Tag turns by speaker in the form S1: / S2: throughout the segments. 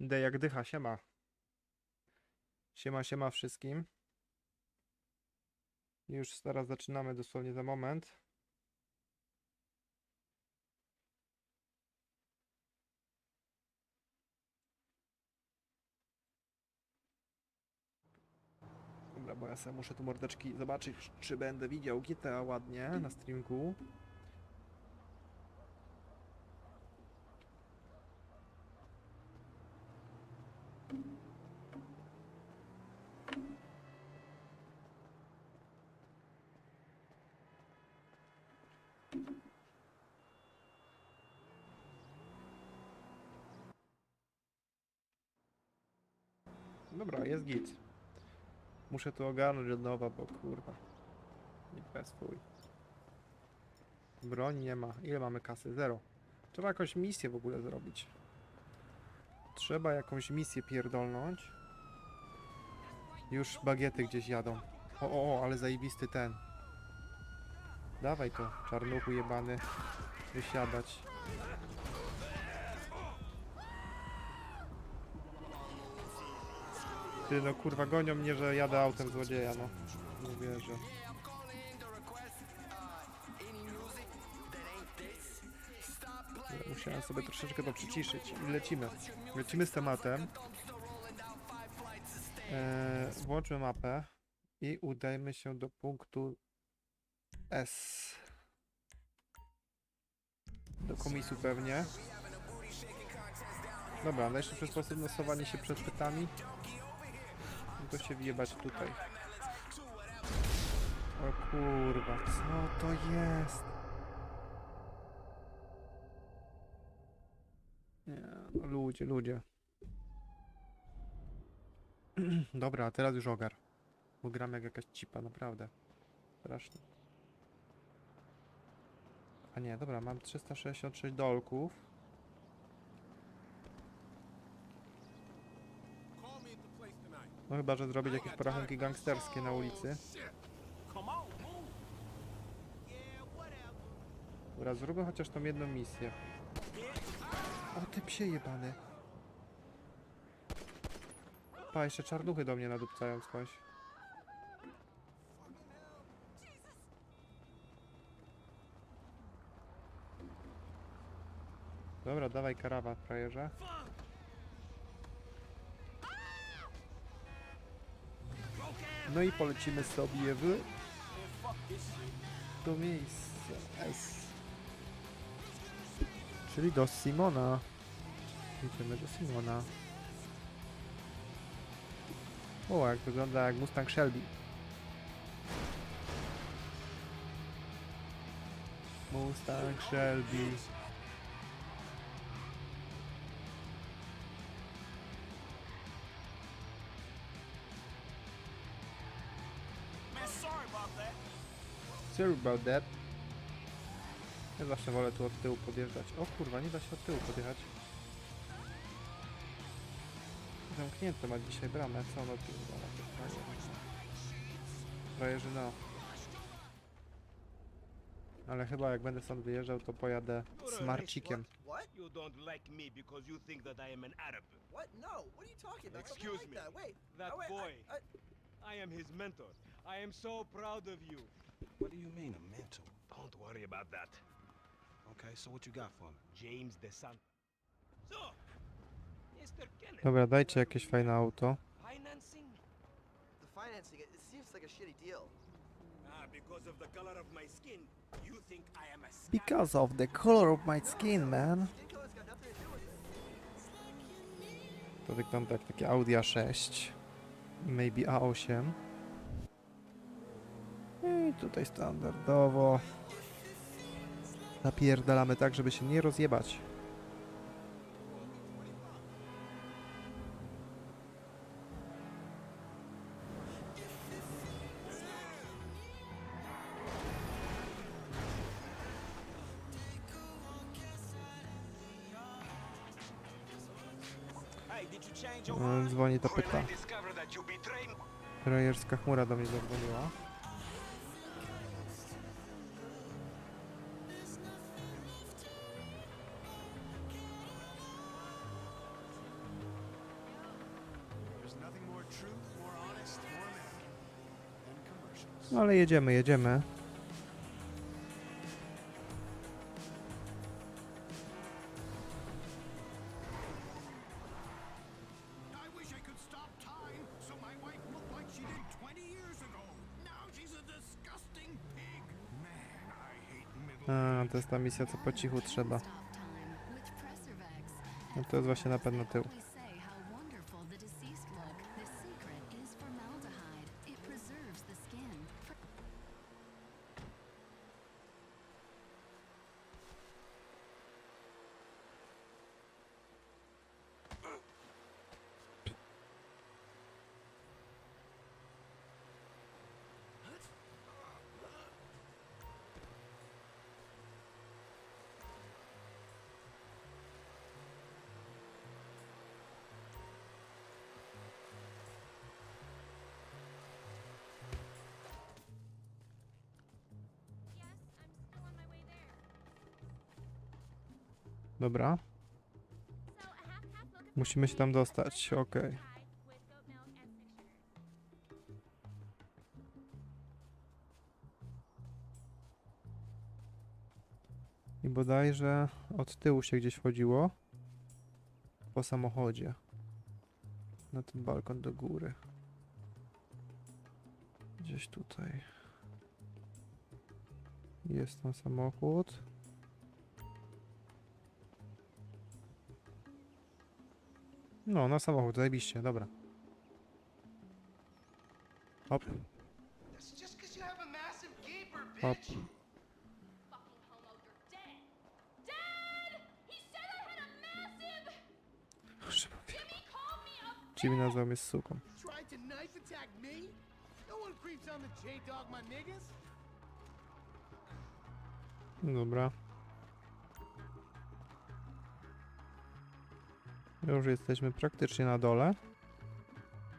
S1: D jak dycha, siema. Siema, siema wszystkim. Już teraz zaczynamy dosłownie za moment. Dobra, bo ja sobie muszę tu mordeczki zobaczyć, czy będę widział GTA ładnie na streamku. Dobra, jest git. Muszę to ogarnąć od nowa, bo kurwa. Nie fuj. Broni nie ma. Ile mamy kasy? Zero. Trzeba jakąś misję w ogóle zrobić. Trzeba jakąś misję pierdolnąć. Już bagiety gdzieś jadą. O, o, o, ale zajebisty ten. Dawaj to, czarnuchu jebany. Wysiadać. Ty no kurwa gonią mnie, że jadę autem złodzieja, no. Nie wierzę. Musiałem sobie troszeczkę to przyciszyć i lecimy. Lecimy z tematem. Eee, włączmy mapę i udajmy się do punktu S. Do komisu pewnie. Dobra, najszybszy sposób na stosowanie się przed pytami to się wjebać tutaj. O kurwa, co to jest? Nie, no ludzie, ludzie. Dobra, teraz już ogar. Bo gram jak jakaś cipa, naprawdę. Strasznie. A nie, dobra, mam 366 dolków. No chyba, że zrobić jakieś porachunki gangsterskie na ulicy. Dobra, zróbmy chociaż tą jedną misję. O, ty psie jebany. Pa, jeszcze czarnuchy do mnie nadupcają skądś. Dobra, dawaj karawa, frajerze. No i polecimy sobie w to miejsce S. Czyli do Simona. Idziemy do Simona. O, jak wygląda jak Mustang Shelby. Mustang Shelby. Sorry about that. Ja zawsze wolę tu od tyłu podjeżdżać. O kurwa, nie da się od tyłu podjechać. Zamknięte ma dzisiaj bramę, co ono pierdala? Frajerzy no. Ale chyba jak będę stąd wyjeżdżał, to pojadę z Marcikiem.
S2: What?
S3: You don't like me because you think that I am an Arab.
S2: What? No. What are you talking about?
S3: Excuse me.
S2: that. Wait.
S3: That
S2: oh,
S3: boy.
S2: I, I,
S3: I am his mentor. I am so proud of you.
S4: What do you mean, a mentor?
S3: Don't worry about that.
S4: Okay, so what you got for me?
S3: James DeSant. So, Mr. Kenneth,
S1: Dobra, dajcie jakieś fajne auto.
S3: financing?
S2: the financing. It, seems like a shitty deal.
S3: Ah, because of the color of my skin, you think I am a scam?
S1: Because of the color of my skin, man.
S2: To
S1: wygląda jak takie Audi A6. Maybe A8. I tutaj standardowo. Napierdalamy tak, żeby się nie rozjebać.
S3: Mind?
S1: Dzwoni to pyta. Rejerska chmura do mnie zadzwoniła.
S2: Years ago. Now she's a
S1: to jest ta misja, co po cichu trzeba. No to jest właśnie na pewno tył. Dobra, musimy się tam dostać, okej.
S5: sugar.
S1: I bodajże od tyłu się gdzieś wchodziło. Po samochodzie. Na ten balkon do góry. Gdzieś tutaj. Jest ten samochód. No, na samochód, zajebiście, dobra. Hop, hop.
S5: Fucking homo, you're dead. Dead!
S1: Już jesteśmy praktycznie na dole.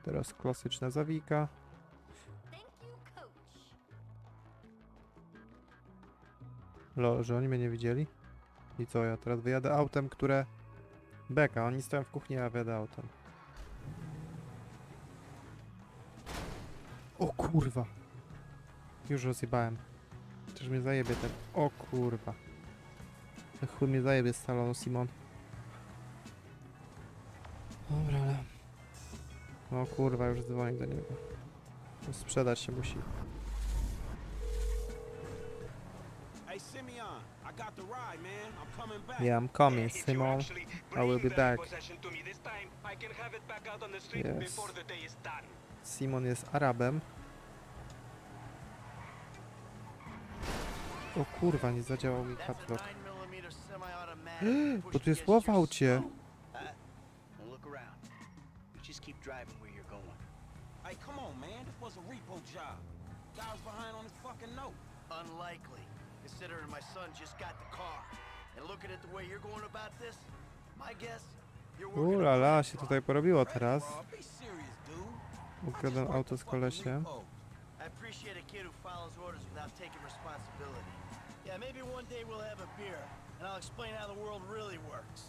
S1: Teraz klasyczna zawika. Lol, że oni mnie nie widzieli. I co, ja teraz wyjadę autem, które... Beka, oni stoją w kuchni, a ja wyjadę autem. O kurwa. Już rozjebałem. Czyż mnie zajebie ten... O kurwa. Ten chuj mnie zajebie z salonu, Simon. O kurwa, już dzwoni do niego. Sprzedać się musi. Yeah, I'm coming, Simon. I will be back. Yes. Simon jest Arabem. O kurwa, nie zadziałał mi kaplock. Bo tu jest w aucie.
S4: Was a repo job. Guy was behind on his fucking note.
S6: Unlikely, considering my son just got the car. And looking at the way you're going about this, my guess, you're working
S1: Ula
S6: on
S1: la, się tutaj porobiło teraz.
S4: Bro, be serious, dude. I just
S1: Ukradłem
S4: wrote
S1: auto
S4: the
S1: z
S4: fucking
S1: kolesiem.
S6: I appreciate a kid who follows orders without taking responsibility. Yeah, maybe one day we'll have a beer, and I'll explain how the world really works.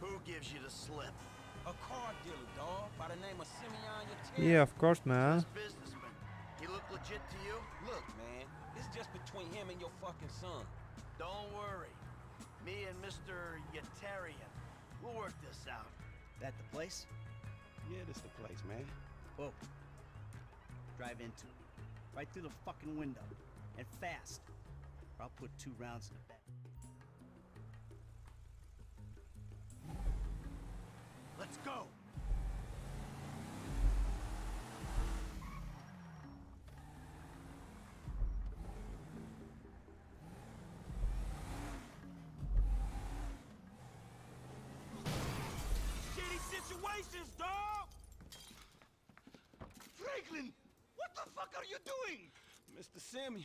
S6: Who gives you the slip?
S4: A car dealer, dog, by the name of Simeon
S1: Yeah, of course, man.
S6: This businessman. He look legit to you?
S4: Look, man, it's just between him and your fucking son.
S6: Don't worry. Me and Mr. Yatarian, we'll work this out. That the place?
S4: Yeah, this the place, man.
S6: Whoa. Drive into it. Right through the fucking window. And fast. Or I'll put two rounds in the back. Let's go!
S3: Shitty situations, dog! Franklin, what the fuck are you doing?
S4: Mr. Simeon,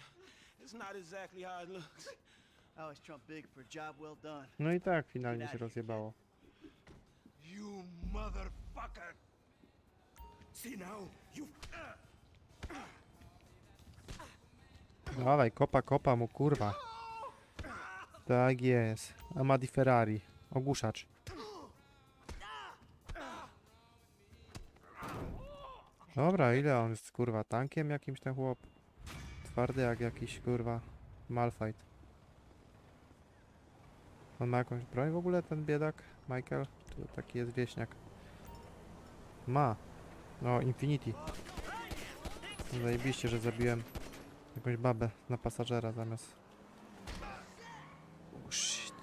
S4: it's not exactly how it looks.
S6: I always trump big for a job well done.
S1: No i tak finalnie się rozjebało.
S3: You motherfucker! See now, you.
S1: Dawaj, kopa, kopa mu, kurwa. Tak jest. Amadi Ferrari. Ogłuszacz. Dobra, ile on jest kurwa tankiem jakimś ten chłop? Twardy jak jakiś kurwa Malfight. On ma jakąś broń w ogóle ten biedak? Michael? Tu taki jest wieśniak. Ma. No, Infinity. Zajebiście, że zabiłem jakąś babę na pasażera zamiast... Oh, shit.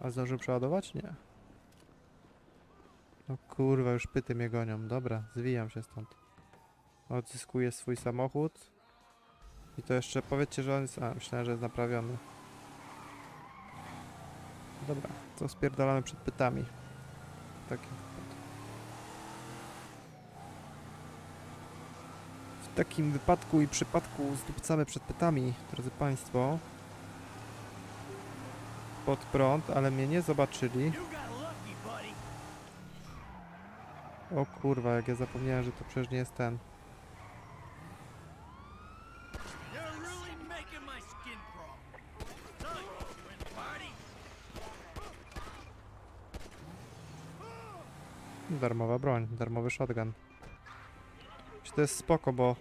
S1: A zdążył przeładować? Nie. No kurwa, już pyty mnie gonią. Dobra, zwijam się stąd. Odzyskuję swój samochód. I to jeszcze powiedzcie, że on jest... A, myślałem, że jest naprawiony. Dobra, to spierdalamy przed pytami. Taki. W takim wypadku i przypadku zdupcamy przed pytami, drodzy Państwo. Pod prąd, ale mnie nie zobaczyli. O kurwa, jak ja zapomniałem, że to przecież nie jest ten. Darmowa broń, darmowy shotgun. Czy to jest spoko, bo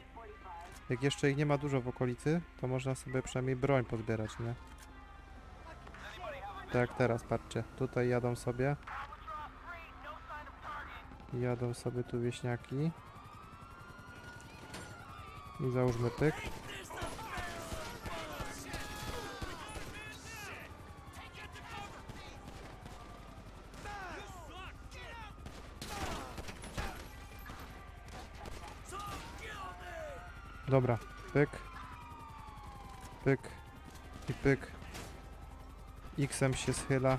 S1: jak jeszcze ich nie ma dużo w okolicy, to można sobie przynajmniej broń pozbierać, nie? Tak jak teraz, patrzcie. Tutaj jadą sobie. Jadą sobie tu wieśniaki. I załóżmy pyk. Dobra, pyk. Pyk. I pyk. Xem się schyla.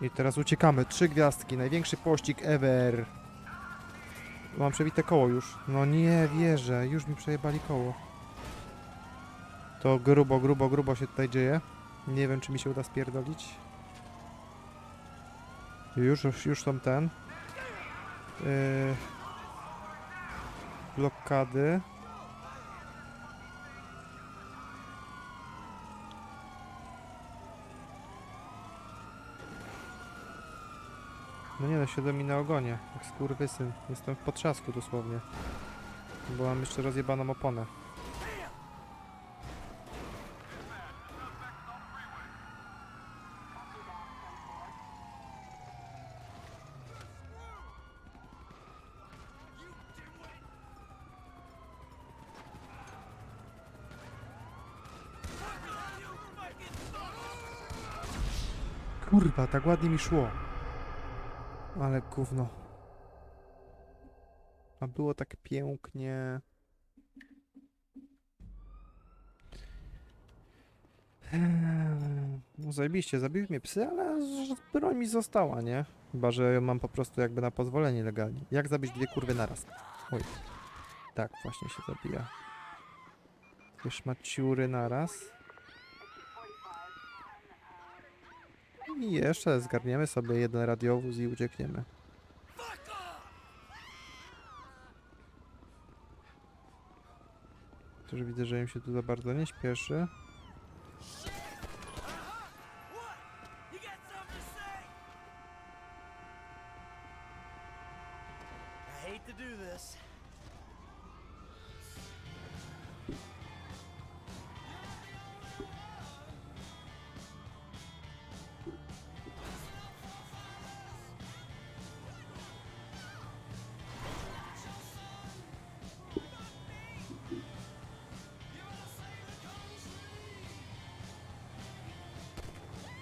S1: I teraz uciekamy. Trzy gwiazdki. Największy pościg ever. Mam przebite koło już. No nie wierzę. Już mi przejebali koło. To grubo, grubo, grubo się tutaj dzieje. Nie wiem, czy mi się uda spierdolić. Już, już, już są ten. Yy, blokady. No nie no, siedzę mi na ogonie, jak skurwysyn. Jestem w potrzasku dosłownie. Bo mam jeszcze rozjebaną oponę. Kurwa, tak ładnie mi szło. Ale gówno. A było tak pięknie. Eee, No zajebiście, zabiły mnie psy, ale broń mi została, nie? Chyba, że ją mam po prostu jakby na pozwolenie legalnie. Jak zabić dwie kurwy naraz? Oj. Tak właśnie się zabija. Dwie szmaciury naraz. I jeszcze zgarniemy sobie jeden radiowóz i uciekniemy. Też widzę, że im się tu za bardzo nie śpieszy.
S6: Hate to do this.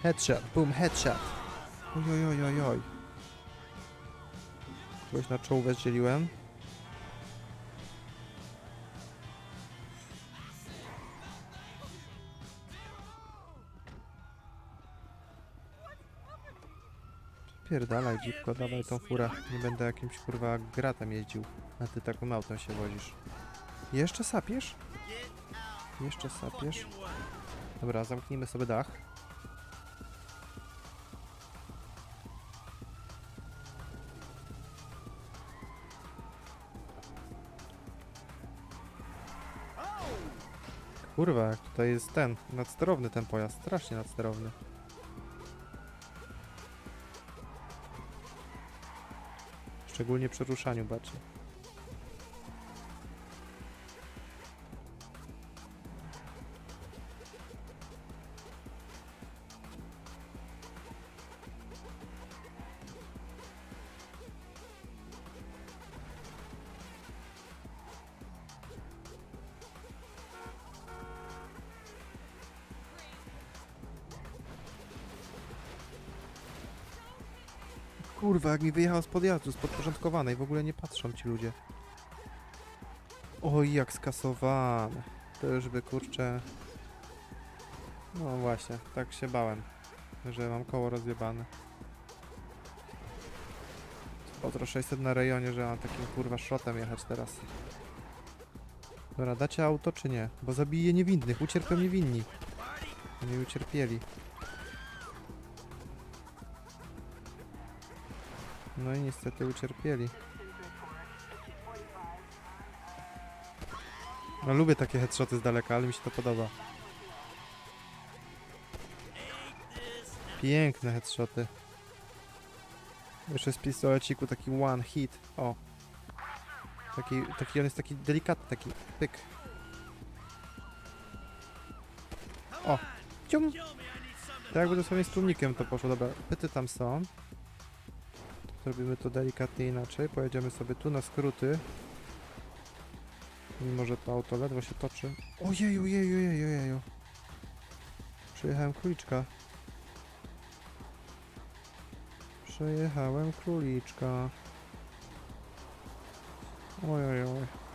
S1: Headshot, boom, headshot. Oj, oj, oj, oj, oj. Kogoś na czołówę zdzieliłem. Pierdalaj, dzipko, dawaj tą furę. Nie będę jakimś kurwa gratem jeździł. A ty taką autem się wozisz. Jeszcze sapiesz? Jeszcze sapiesz? Dobra, zamknijmy sobie dach. Kurwa, jak tutaj jest ten, nadsterowny ten pojazd, strasznie nadsterowny. Szczególnie przy ruszaniu baczy. Kurwa, jak mi wyjechał z podjazdu, z podporządkowanej, w ogóle nie patrzą ci ludzie. Oj, jak skasowane. To już by kurczę... No właśnie, tak się bałem, że mam koło rozjebane. Potro 600 na rejonie, że mam takim kurwa szrotem jechać teraz. Dobra, dacie auto czy nie? Bo zabije niewinnych, ucierpią niewinni. Nie ucierpieli. No i niestety ucierpieli. No lubię takie headshoty z daleka, ale mi się to podoba. Piękne headshoty. Jeszcze z pistoleciku taki one hit. O. Taki, taki on jest taki delikatny, taki pyk. O. Cium. Tak jakby dosłownie z tłumnikiem to poszło. Dobra, pyty tam są. Zrobimy to delikatnie inaczej. Pojedziemy sobie tu na skróty. Mimo, że to auto ledwo się toczy. Ojeju, ojeju, ojeju, ojeju. Przejechałem króliczka. Przejechałem króliczka. Oj, oj, oj.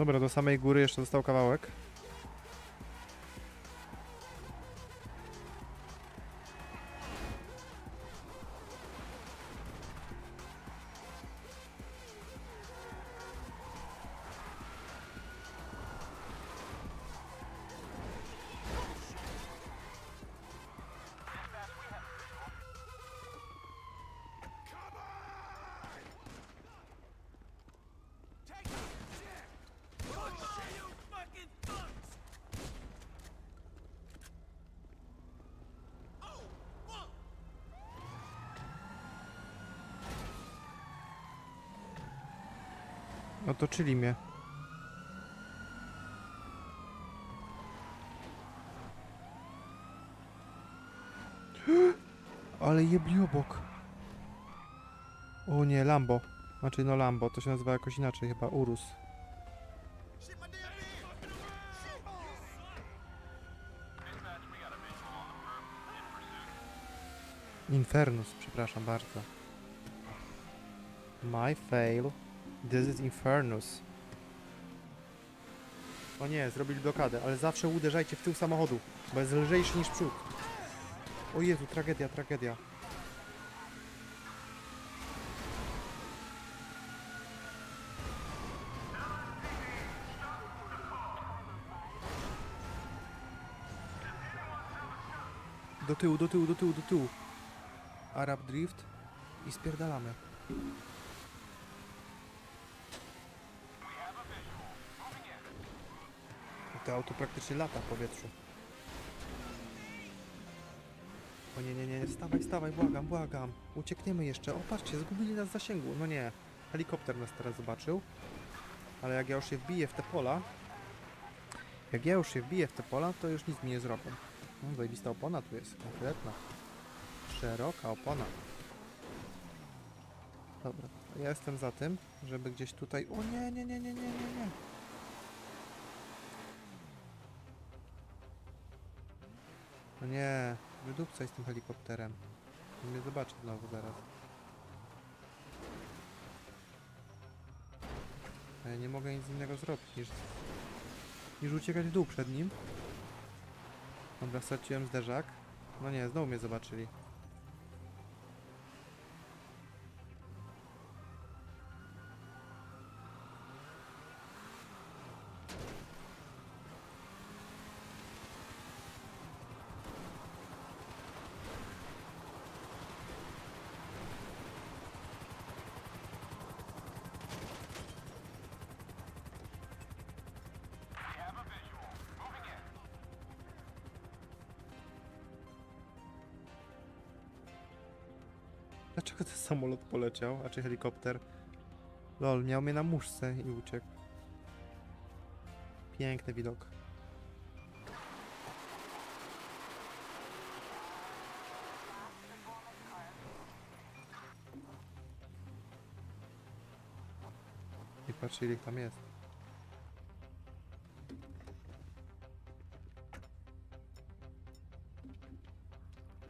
S1: Dobra, do samej góry jeszcze został kawałek. Otoczyli mnie. Ale jebli obok. O nie, Lambo. Znaczy no Lambo, to się nazywa jakoś inaczej chyba, Urus. Infernus, przepraszam bardzo. My fail. This is Infernus. O nie, zrobili blokadę, ale zawsze uderzajcie w tył samochodu, bo jest lżejszy niż przód. O Jezu, tragedia, tragedia. Do tyłu, do tyłu, do tyłu, do tyłu. Arab Drift i spierdalamy. To auto praktycznie lata w powietrzu. O nie, nie, nie, stawaj, stawaj, błagam, błagam. Uciekniemy jeszcze. O, patrzcie, zgubili nas zasięgu. No nie, helikopter nas teraz zobaczył. Ale jak ja już się wbiję w te pola, jak ja już się wbiję w te pola, to już nic mi nie zrobią. No, zajebista opona tu jest, konkretna. Szeroka opona. Dobra, ja jestem za tym, żeby gdzieś tutaj... O nie, nie, nie, nie, nie, nie, nie. No nie, wydupcaj z tym helikopterem. On Mnie zobaczy znowu zaraz. Ja nie mogę nic innego zrobić niż, niż uciekać w dół przed nim. Dobra, straciłem zderzak. No nie, znowu mnie zobaczyli. Dlaczego ten samolot poleciał, a czy helikopter? Lol, miał mnie na muszce i uciekł. Piękny widok. I patrz ile tam jest.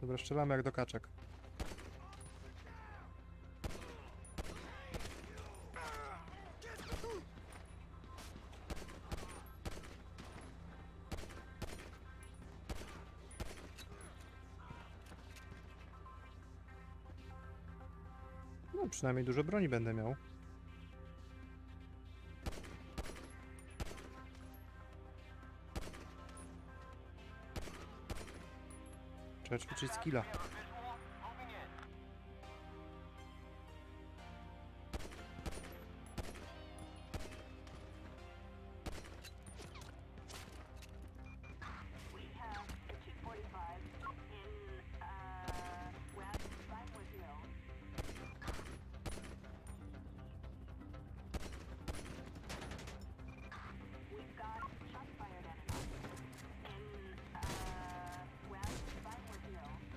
S1: Dobra, strzelamy jak do kaczek. Przynajmniej dużo broni będę miał. Trzeba ćwiczyć skilla.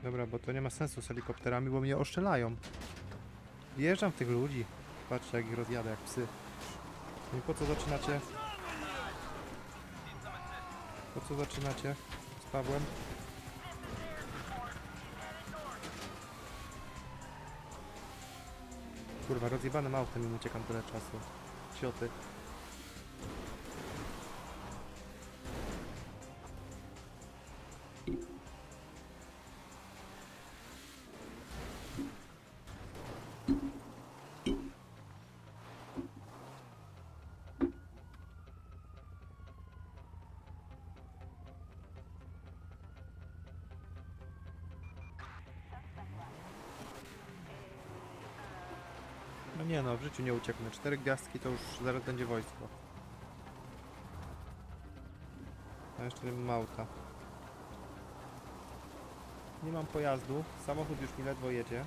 S1: Dobra, bo to nie ma sensu z helikopterami, bo mnie oszczelają. Wjeżdżam w tych ludzi. Patrzcie jak ich rozjadę jak psy. No i po co zaczynacie? Po co zaczynacie z Pawłem? Kurwa, rozjebanym autem im uciekam tyle czasu. Cioty. No nie no, w życiu nie ucieknę. Cztery gwiazdki to już zaraz będzie wojsko. A jeszcze nie mam. Nie mam pojazdu. Samochód już mi ledwo jedzie.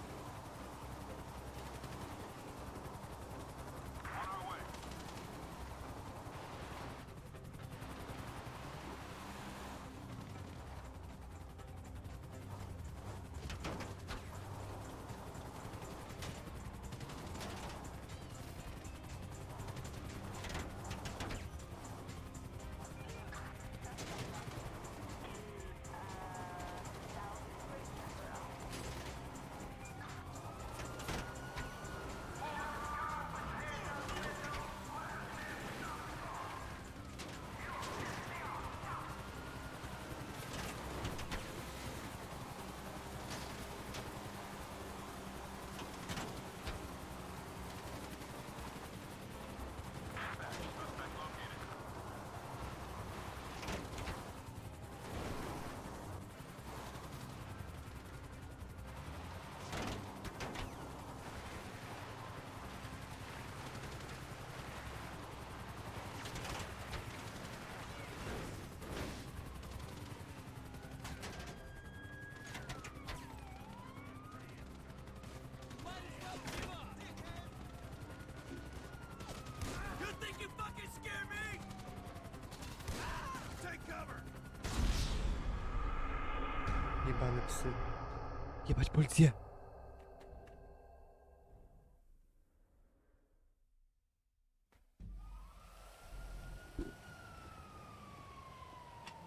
S1: Jebane psy. Jebać policję!